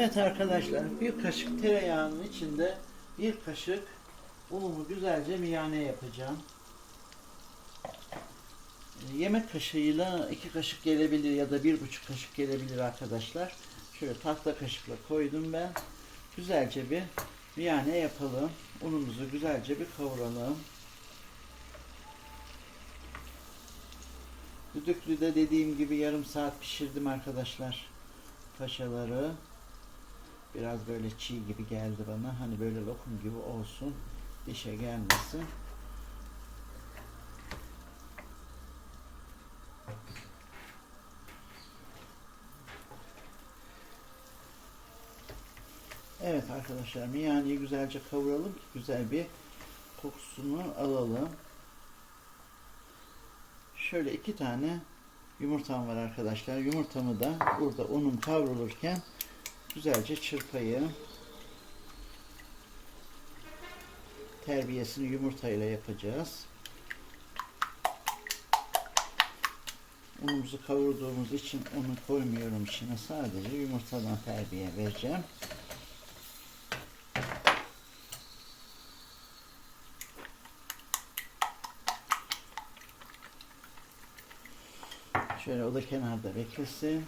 Evet arkadaşlar bir kaşık tereyağının içinde bir kaşık unumu güzelce miyane yapacağım. E, Yemek kaşığıyla iki kaşık gelebilir ya da bir buçuk kaşık gelebilir arkadaşlar. Şöyle tahta kaşıkla koydum ben. Güzelce bir miyane yapalım. Unumuzu güzelce bir kavuralım. Düdüklüde dediğim gibi yarım saat pişirdim arkadaşlar. Paşaları. Biraz böyle çiğ gibi geldi bana. Hani böyle lokum gibi olsun. Dişe gelmesin. Evet arkadaşlar miyaneyi güzelce kavuralım ki güzel bir kokusunu alalım. Şöyle iki tane yumurtam var arkadaşlar. Yumurtamı da burada unum kavrulurken güzelce çırpayım. Terbiyesini yumurtayla yapacağız. Unumuzu kavurduğumuz için unu koymuyorum içine. Sadece yumurtadan terbiye vereceğim. Şöyle o da kenarda beklesin.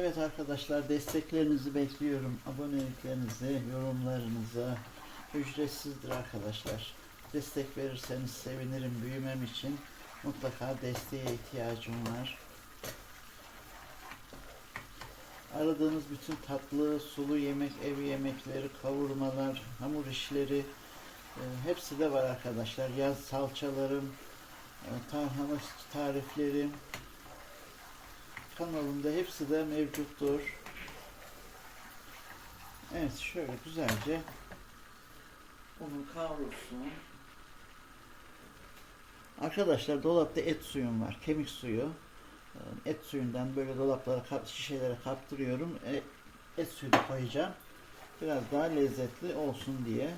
Evet arkadaşlar desteklerinizi bekliyorum. Aboneliklerinizi, yorumlarınızı ücretsizdir arkadaşlar. Destek verirseniz sevinirim büyümem için. Mutlaka desteğe ihtiyacım var. Aradığınız bütün tatlı, sulu yemek, ev yemekleri, kavurmalar, hamur işleri e, hepsi de var arkadaşlar. Yaz salçalarım, e, tarhana tariflerim kanalımda hepsi de mevcuttur. Evet şöyle güzelce unu kavrulsun. Arkadaşlar dolapta et suyum var. Kemik suyu. Ee, Et suyundan böyle dolaplara, şişelere kaptırıyorum. E, Et suyu koyacağım. Biraz daha lezzetli olsun diye.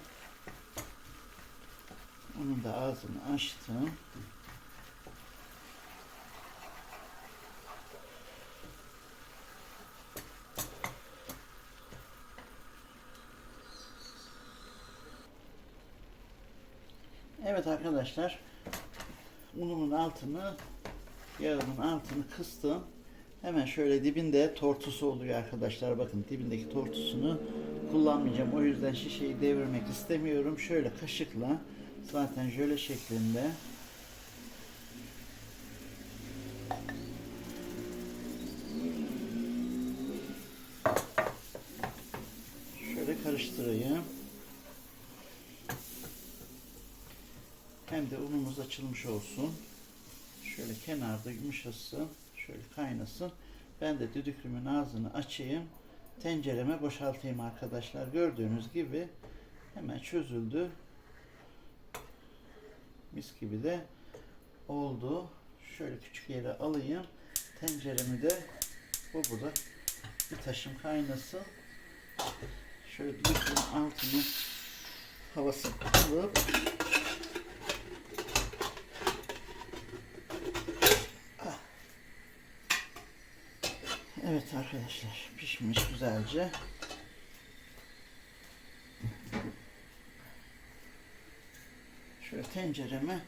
Onun da ağzını açtım. Evet arkadaşlar unumun altını yağının altını kıstım. Hemen şöyle dibinde tortusu oluyor arkadaşlar. Bakın dibindeki tortusunu kullanmayacağım. O yüzden şişeyi devirmek istemiyorum. Şöyle kaşıkla zaten jöle şeklinde şöyle karıştırayım. Hem de unumuz açılmış olsun. Şöyle kenarda yumuşasın. Şöyle kaynasın. Ben de düdüklümün ağzını açayım. Tencereme boşaltayım arkadaşlar. Gördüğünüz gibi hemen çözüldü. Mis gibi de oldu. Şöyle küçük yere alayım. Tenceremi de bu burada bir taşım kaynasın. Şöyle düdüklümün altını havasını alıp Evet arkadaşlar pişmiş güzelce. Şöyle tencereme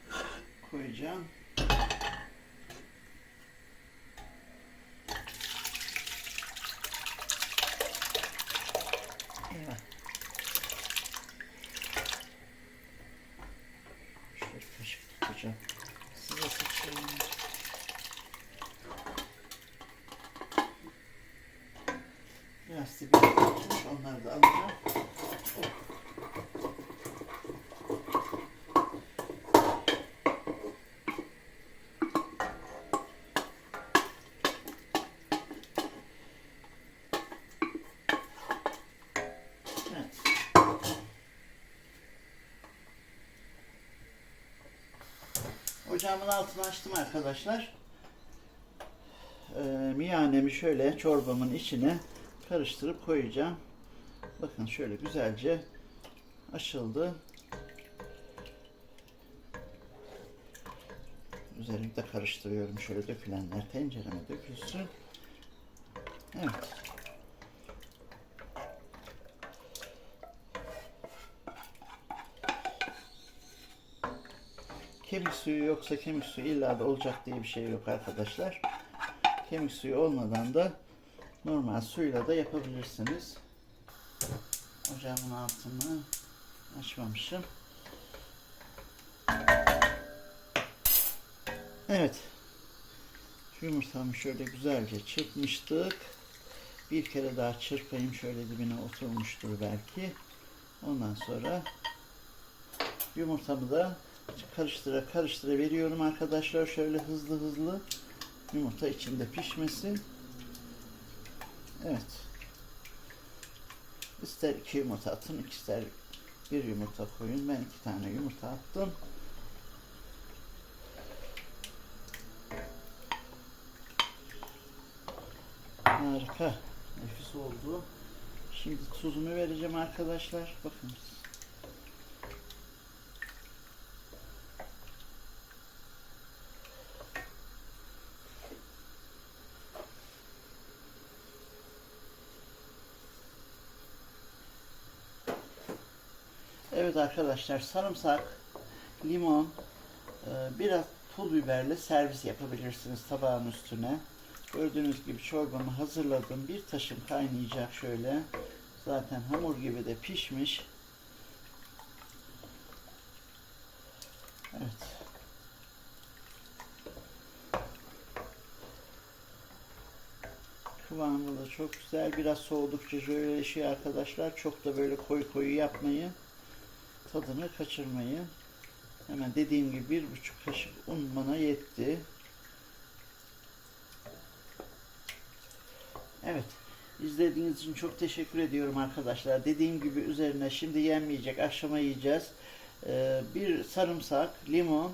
koyacağım. Evet. Şöyle kaşık tutacağım. Size seçeyim. Bir açmış, onları da alacağım. Ocağımın altını açtım arkadaşlar. Ee, miyanemi şöyle çorbamın içine karıştırıp koyacağım. Bakın şöyle güzelce açıldı. De karıştırıyorum. Şöyle dökülenler tencereme dökülsün. Evet. Kemik suyu yoksa kemik suyu illa da olacak diye bir şey yok arkadaşlar. Kemik suyu olmadan da normal suyla da yapabilirsiniz. Ocağımın altını açmamışım. Evet. Şu yumurtamı şöyle güzelce çırpmıştık. Bir kere daha çırpayım şöyle dibine oturmuştur belki. Ondan sonra yumurtamı da karıştıra karıştıra veriyorum arkadaşlar şöyle hızlı hızlı yumurta içinde pişmesin. Evet. İster iki yumurta atın, ister bir yumurta koyun. Ben iki tane yumurta attım. Harika. Nefis oldu. Şimdi tuzunu vereceğim arkadaşlar. Bakın. Evet arkadaşlar sarımsak, limon, e, biraz pul biberle servis yapabilirsiniz tabağın üstüne. Gördüğünüz gibi çorbamı hazırladım. Bir taşım kaynayacak şöyle. Zaten hamur gibi de pişmiş. Evet. Kıvamı da çok güzel. Biraz soğudukça jöleleşiyor arkadaşlar. Çok da böyle koyu koyu yapmayın. Tadını kaçırmayın. Hemen dediğim gibi bir buçuk kaşık un bana yetti. Evet. İzlediğiniz için çok teşekkür ediyorum arkadaşlar. Dediğim gibi üzerine şimdi yenmeyecek, akşama yiyeceğiz. Ee, bir sarımsak, limon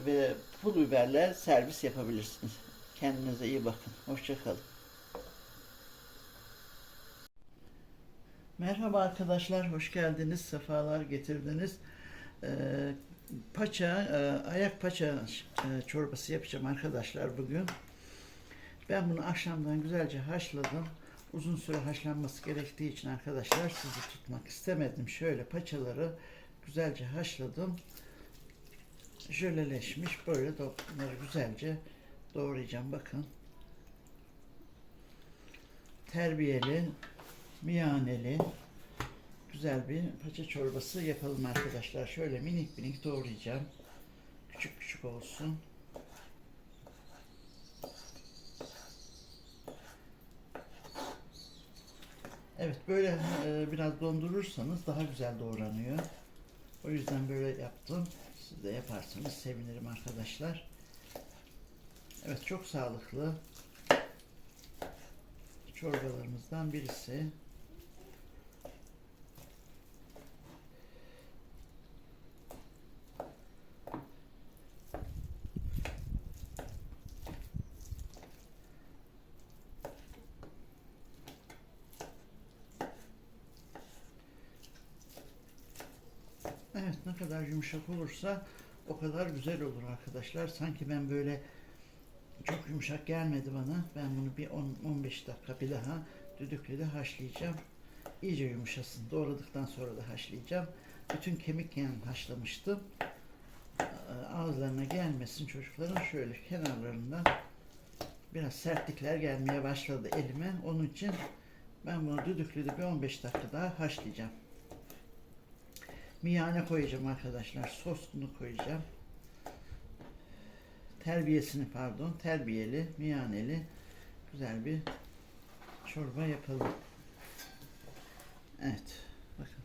ve pul biberle servis yapabilirsiniz. Kendinize iyi bakın. Hoşçakalın. Merhaba arkadaşlar, hoş geldiniz, sefalar getirdiniz. Ee, paça, e, ayak paça e, çorbası yapacağım arkadaşlar bugün. Ben bunu akşamdan güzelce haşladım. Uzun süre haşlanması gerektiği için arkadaşlar sizi tutmak istemedim. Şöyle paçaları güzelce haşladım. Jöleleşmiş. Böyle bunları güzelce doğrayacağım. Bakın. Terbiyeli, miyaneli, güzel bir paça çorbası yapalım arkadaşlar. Şöyle minik minik doğrayacağım. Küçük küçük olsun. Evet böyle e, biraz dondurursanız daha güzel doğranıyor. O yüzden böyle yaptım. Siz de yaparsanız sevinirim arkadaşlar. Evet çok sağlıklı çorbalarımızdan birisi. Evet ne kadar yumuşak olursa o kadar güzel olur arkadaşlar. Sanki ben böyle çok yumuşak gelmedi bana. Ben bunu bir 10-15 dakika bir daha düdüklüde haşlayacağım. İyice yumuşasın. Doğradıktan sonra da haşlayacağım. Bütün kemik yani haşlamıştım. Ağızlarına gelmesin çocukların şöyle kenarlarından biraz sertlikler gelmeye başladı elime. Onun için ben bunu düdüklüde bir 15 dakika daha haşlayacağım. Miyane koyacağım arkadaşlar. Sosunu koyacağım. Terbiyesini pardon. Terbiyeli, miyaneli güzel bir çorba yapalım. Evet. Bakın.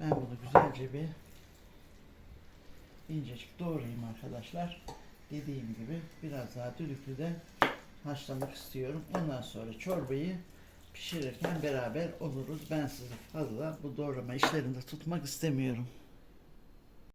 Ben bunu güzelce bir incecik doğrayayım arkadaşlar. Dediğim gibi biraz daha düdüklüde haşlamak istiyorum. Ondan sonra çorbayı pişirirken beraber oluruz. Ben sizi fazla bu doğrama işlerinde tutmak istemiyorum.